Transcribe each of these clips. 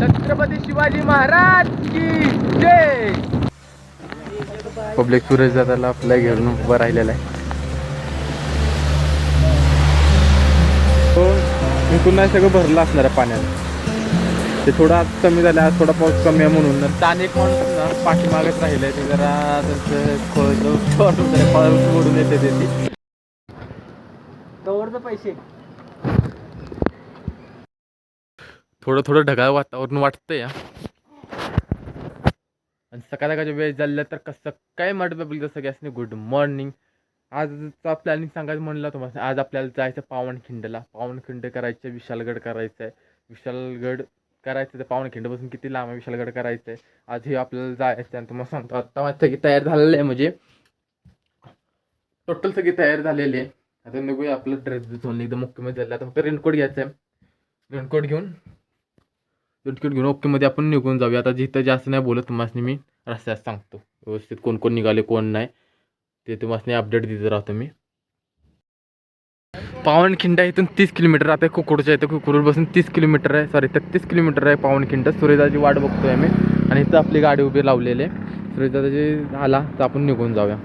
छत्रपती शिवाजी महाराज की जय. पब्लिक सुरेश दादाला आपल्या घेऊन उभं राहिलेला आहे. तो इथून नाही सगळं भरलं असणार आहे पाण्यात. ते थोडं आज कमी झालं आज थोडा पाऊस कमी आहे म्हणून. तर अनेक माणूस ना पाठीमागच राहिले ते जरा त्यांचं खोल ओढून येते ते. पैसे. थोडं थोडं ढगाळ वातावरण वाटतंय या आणि सकाळ सकाळच्या वेळ झाल्या तर कसं काय मॅडम आपली सगळ्यांनी गुड मॉर्निंग आजचा प्लॅनिंग सांगायचं म्हणलं तुम्हाला आज आपल्याला जायचं पावनखिंडला. पावनखिंड करायचं विशालगड करायचं आहे विशालगड करायचं तर पावनखिंडपासून किती लांब आहे विशालगड करायचं आहे आज हे आपल्याला जायचं आहे आणि तुम्हाला सांगतो आत्ता माझं सगळी तयार झालेलं आहे म्हणजे. टोटल सगळी तयार झालेली आहे. आता निघूया आपलं ड्रेस धुवून. एकदम मुख्यमंत्री म्हणजे झालं आता फक्त रेनकोट घ्यायचं आहे रेनकोट घेऊन तिकीट घेऊन ओकेमध्ये आपण निघून जाऊया. आता जिथं जास्त नाही बोलत तुम्हाला मी रस्त्यात सांगतो. व्यवस्थित कोण कोण निघाले कोण नाही ते तुम्हाला अपडेट देत राहतो मी. पावनखिंड इथून तीस किलोमीटर. आता कुकुडच्या इथं कुकुडपासून तीस किलोमीटर आहे. सॉरी तेहतीस किलोमीटर आहे पावनखिंड. सूर्यदाची वाट बघतोय आम्ही. आणि इथं आपली गाडी उभी लावलेली आहे. सूर्यदादाची आला तर आपण निघून जाऊया.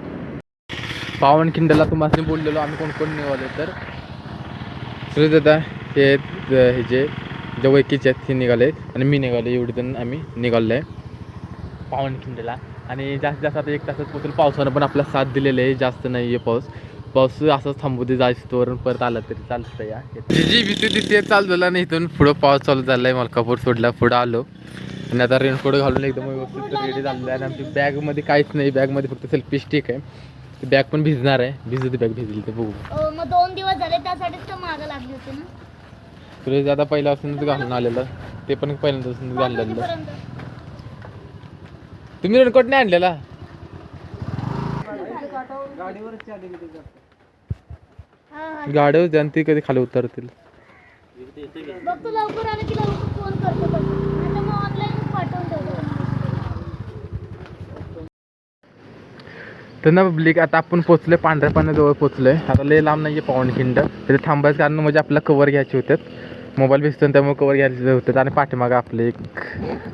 पावनखिंडला तुम्हाला बोललेलो आम्ही कोण कोण निघालो तर. सूर्यदादा हे हे जे जे वैकीचे आहेत हे निघाले आणि मी निघाले एवढी जण आम्ही निघालो आहे पावनखिंडला आणि जास्तीत जास्त आता एक तासात पोहोचून पावसानं पण आपला साथ दिलेला आहे. जास्त नाही आहे पाऊस. पाऊस असंच थांबू दे जायचं परत आला तरी चालतं या. जी भीती तिथे चालू झाला नाही इथून पुढं पाऊस चालू झाला आहे मलकापूर सोडला पुढं आलो. आणि आता रेनकोट घालून एकदम व्यवस्थित रेडी झालेलं आहे. आणि आमची बॅगमध्ये काहीच नाही. बॅगमध्ये फक्त सेल्फी स्टिक आहे. बॅग पण भिजणार आहे. भिजत बॅग भिजली ते बघू. मग दोन दिवस झाले त्यासाठीच तर मागं लागली होती ना? सुरेश आता पहिल्यापासूनच घालून आलेलं ते पण पहिल्यांदापासून घाललेलं? तुम्ही रेनकोट नाही आणलेला? गाडीवरच आले किती जास्त. गाडी होती आणि ती कधी खाली उतरतील. बघ तू लवकर आलं की लवकर फोन करतो पण आता मग ऑनलाईन पाठवून ठेवतो तर ना पब्लिक आता आपण पोचलोय पांढऱ्या पाण्याजवळ पोचलोय आता लय लांब नाही आहे पावनखिंड तिथे थांबायचं कारण म्हणजे आपल्याला कवर घ्यायचे होतात मोबाईल भिजतो त्यामुळे कवर घ्यायचे होते आणि पाठीमागं आपले एक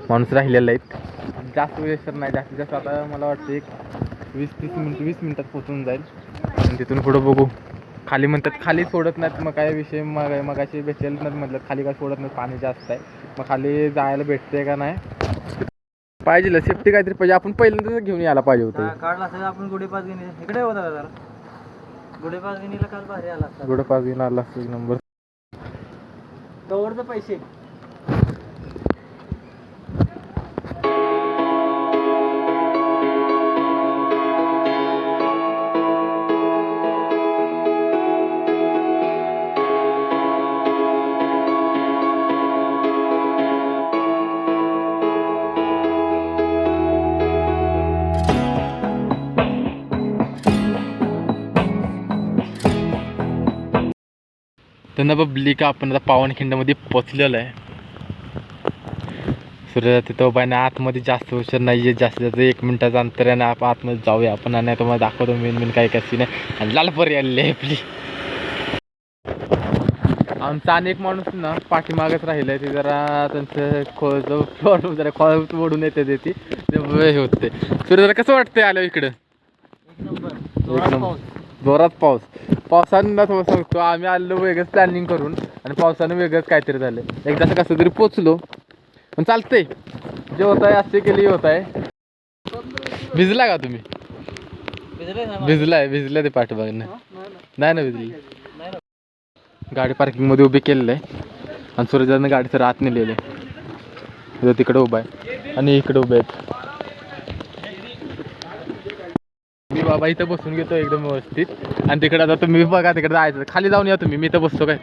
माणूस राहिलेला आहेत. जास्त वेळ तर नाही जास्तीत जास्त आता मला वाटतं एक वीस तीस मिनिट वीस मिनिटात पोचून जाईल. आणि तिथून पुढं बघू. खाली म्हणतात खाली सोडत नाहीत मग काय विषय? मग मगाशी भेटेल नाही म्हटलं खाली काय सोडत नाही पाणी जास्त आहे. मग खाली जायला भेटते का नाही? पाहिजे सेफ्टी काहीतरी पाहिजे. आपण पहिल्यांदाच घेऊन यायला पाहिजे होतं. आपण गुढीपाच गिनी इकडे होता गिनीला काल भारी आला पाच घेऊन आला असतो नंबर कवरचं पैसे. त्यांना पब्लिक आपण आता पावनखिंडमध्ये पोचलेलं आहे. सूर्य तिथं आणि आतमध्ये जास्त हुशार नाही आहे जास्त जास्त एक मिनिटाचं अंतर आहे आणि आपण आतमध्ये जाऊया आपण आणि तुम्हाला दाखवतो मेन मेन काय कशी नाही आणि लालपरी आलेली आहे आपली. आमचा अनेक माणूस ना पाठीमागच राहिलं आहे ते जरा त्यांचं खोळ जो जरा खोळ ओढून येते ते ती. हे होते सूर्य जरा कसं वाटतंय आलं इकडं? एक नंबर. जोरात पाऊस. पावसानं थोडं सांगतो आम्ही आलो वेगळंच प्लॅनिंग करून आणि पावसानं वेगळंच काहीतरी झालं. एकदा कसं तरी पोचलो. पण चालतंय. जे होत आहे असे केले होत आहे. भिजला का तुम्ही? भिजलाय भिजलं ते पाठीमागनं नाही ना. नाही ना भिजली. गाडी पार्किंगमध्ये उभी केलेलं आहे. आणि सूर्यदानं गाडीचं आत नेलेलं आहे. तिकडे उभा आहे. आणि इकडे उभे आहेत मी बाबा इथं बसून घेतो एकदम व्यवस्थित. आणि तिकडे आता तुम्ही बघा तिकडे जायचं. खाली जाऊन या तुम्ही मी इथं बसतो काय?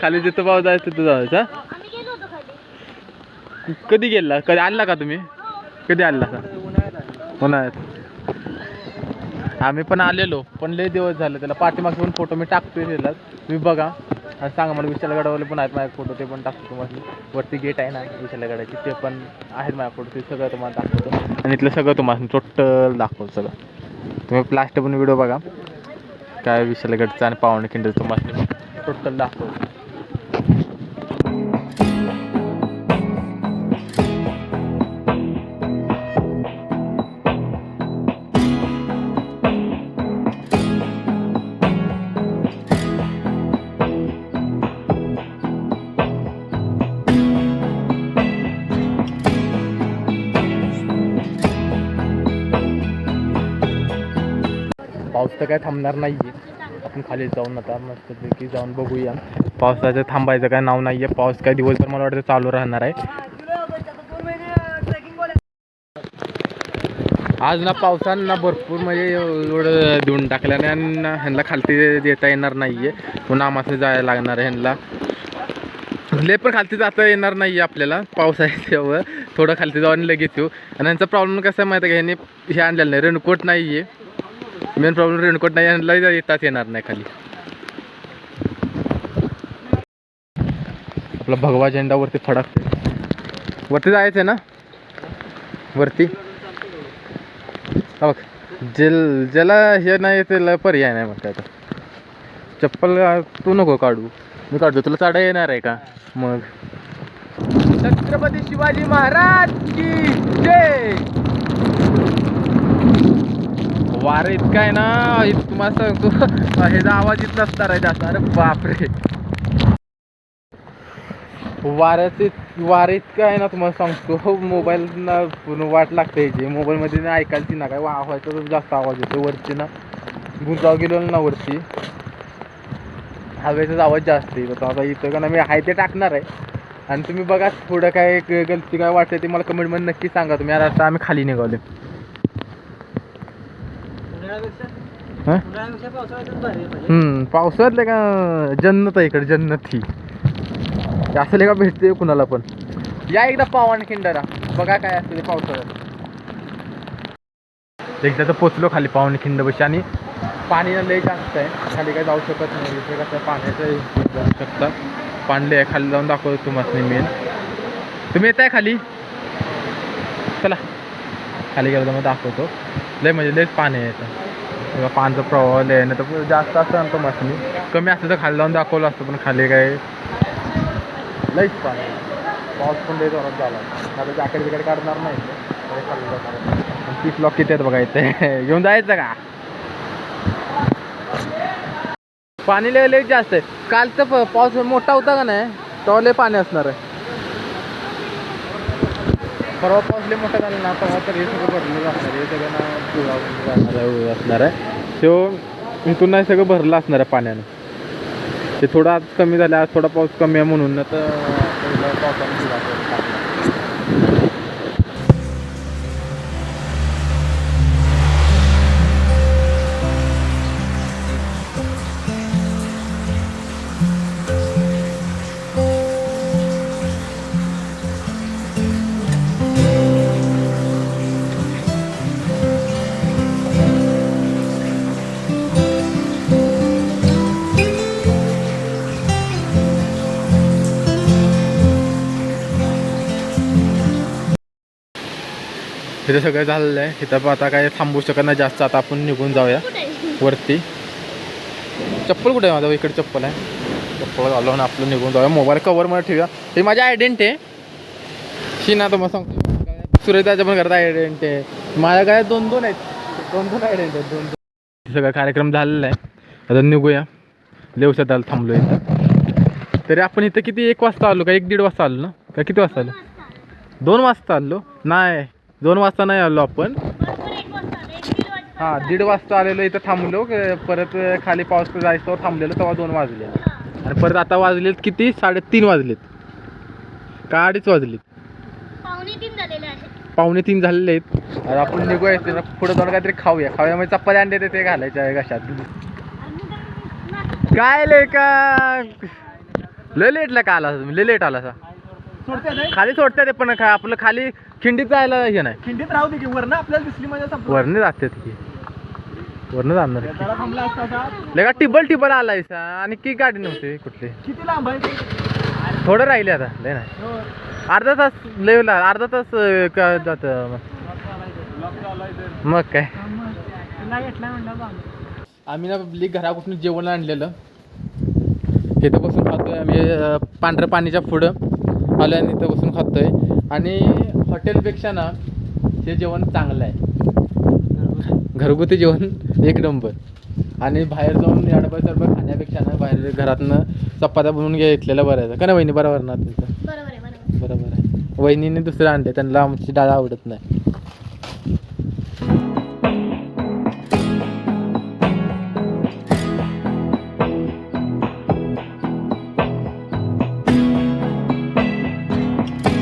खाली जिथं पाव जायचं तिथं जायचं कधी गेला? कधी आणला का तुम्ही? कधी आणला का? उन्हाळ्यात. आम्ही पण आलेलो पण लय दिवस झाले त्याला. पाठीमागचे पण फोटो मी टाकतोय त्याला तुम्ही बघा. सांगा मला विशालगडावाले पण आहेत माझे फोटो ते पण टाकतो तुम्हाला. वरती गेट आहे ना विशालगडाची ते पण आहेत माझ्या फोटो ते सगळं तुम्हाला दाखवतो. आणि इथलं सगळं तुम्हाला टोटल दाखवतो सगळं. तुम्ही लास्ट पण व्हिडिओ बघा. काय विशालगडचं आणि पावणखिंड तुम्हाला टोटल दाखव पाऊस तर काय थांबणार नाही आहे आपण खाली जाऊन आता मस्तपैकी जाऊन बघूया. पावसाचं थांबायचं काय नाव नाही आहे पाऊस काय दिवसभर मला वाटतं चालू राहणार आहे. आज ना पावसानं ना भरपूर म्हणजे एवढं देऊन टाकल्याने आणि ह्यांना खालती देता येणार नाही आहे पुन्हा आम्हाला जायला लागणार आहे ह्यांना. ले पण खालती जाता येणार नाही आहे आपल्याला. पाऊस आहे तेव्हा थोडं खालती जाऊन लगेच येऊ. आणि यांचा प्रॉब्लेम कसा आहे माहिती आहे का? ह्यांनी हे आणलेलं नाही. रेनकोट नाही आहे मेन प्रॉब्लेम रेनकोट नाही यांना येताच येणार नाही खाली. आपला भगवा झेंडा वरती फडक वरती जायचं आहे ना? वरती. बघ जेल ज्याला हे नाही त्याला पर्याय नाही मग काय तर चप्पल तू नको काढू. मी काढतो तुला चढा येणार आहे का? मग. छत्रपती शिवाजी महाराज की जय! वारं इतका आहे ना इत- तुम्हाला सांगतो. ह्याचा आवाज इथं करायचा आहे जास्त अरे बापरे. वाऱ्याचे वारं इतकं आहे ना तुम्हाला सांगतो. हो मोबाईल ना पूर्ण वाट लागते याची. मोबाईलमध्ये ना ऐकायची ना काय वा तर जास्त आवाज येतो. वरती ना गुंजाव गेलो ना वरती हवेचाच आवाज जास्त येतो आता इथं का ना मी आहे ते टाकणार आहे. आणि तुम्ही बघा थोडं काय गलती काय वाटते ते मला कमेंटमध्ये नक्की सांगा तुम्ही. आता आम्ही खाली निघालो उन्हाळ्यापेक्षा हां उन्हाळ्यापेक्षा पावसाळ्यातच भारी आहे म्हणजे हम्म पावसाळ्यातले का जन्नत आहे इकडे जन्नत. ही असं का भेटते कुणाला पण. या एकदा पावन खिंडारा. बघा काय असते पावसाळ्यात. एकदा तर पोचलो खाली पावन खिंड बशी आणि पाणी ना लय जास्त आहे. खाली काय जाऊ शकत नाही. इथे कसं पाण्याचं जाऊ शकता. पाणी लय आहे. खाली जाऊन दाखवतो तुम्हाला मेन तुम्ही येत आहे खाली? चला. खाली गेलो मग दाखवतो. लय म्हणजे लयच पाणी आहे किंवा पाण्याचा प्रवाह लय आहे ना तर जास्त असतं ना तो कमी असतं तर खाली लावून दाखवलं असतं पण खाली काय? लईच पाणी पाऊस पण लई जोरात झाला. आता जॅकेट बिकेट काढणार नाही. खाली जाणार तीस लॉक किती आहेत बघा इथे? घेऊन जायचं का? पाणी लय लय जास्त आहे. कालचं प- पाऊस मोठा होता का नाही? तेव्हा लय पाणी असणार आहे. परवा पाऊस लय मोठा झाला ना परवा तर हे सगळं भरलेलं असणार हे सगळं ना पुरावून जाणार आहे, असणार आहे. तो इथून नाही सगळं भरलं असणार आहे पाण्यानं. ते थोडं आज कमी झालं आज थोडा पाऊस कमी आहे म्हणून. ना तर पावसाने इथं सगळं झालेलं आहे. इथं पण आता काय थांबू शकत नाही जास्त. आता आपण निघून जाऊया? वरती. चप्पल कुठे आहे माझा? इकडे चप्पल आहे. चप्पल घालून आपलं निघून जाऊया. मोबाईल कवरमध्ये ठेवूया. हे माझी आयडेंट आहे. ही ना तुम्हाला सांगतो. सुरेदाच्या पण करता आयडेंट आहे. माझ्या काय दोन दोन आहेत. दोन दोन आयडेंट आहेत दोन दोन. सगळा कार्यक्रम झालेला आहे. आता निघूया. लेवशात आलं थांबलो इथं. तरी आपण इथं किती? एक वाजता आलो का? एक दीड वाजता आलो ना? का किती वाजता आलो? दोन वाजता आलो? नाही. दोन वाजता नाही आलो आपण. हा दीड वाजता आलेलो इथं थांबलो. परत खाली पाऊस जायचं थांबलेलो तेव्हा दोन वाजले. आणि परत आता वाजलेत किती? साडेतीन वाजलेत. का अडीच वाजलेत? पावणे तीन झालेले आहेत. आता आपण निघूया इथे ना पुढे जाऊन काहीतरी खाऊया. खाऊया म्हणजे चप्पल आणले ते घालायचे आहे घशात काय ले का? लय लेटला का आला तुम्ही? लय लेट आला सा खाली सोडते ते पण काय आपलं खाली खिंडीत जायला हे नाही खिंडीत राहू दे की वरनं आपल्याला दिसली माझ्या संपलं वरनं जातात की वरनं जाणार की. जरा थांबला असता असा. लगा टिबल टिबल आलाय सा आणि की गाडी नव्हती कुठली किती लांब आहे? थोडं राहिले आता लय नाही हो. अर्धा तास लय ला- अर्धा तास अं, का जात मग काय म्हणलं बांध. आम्ही ना ली घरापासून जेवण आणलेलं इथं बसून खातोय आम्ही अं, पांढऱ्या पाणीच्या पुढं आलो आणि इथं बसून खातोय. आणि हॉटेलपेक्षा ना हे जेवण चांगलं आहे. घरगुती जेवण एक नंबर. आणि बाहेर जाऊन याडबा सरबा खाण्यापेक्षा ना बाहेर घरातनं चपात्या बनवून घेतलेलं बरं आहे का नाही वहिनी? बरोबर ना तुमचं? बरोबर आहे बरोबर बरोबर आहे. वहिनीने दुसरं आणले त्यांना आमची डाळ आवडत नाही.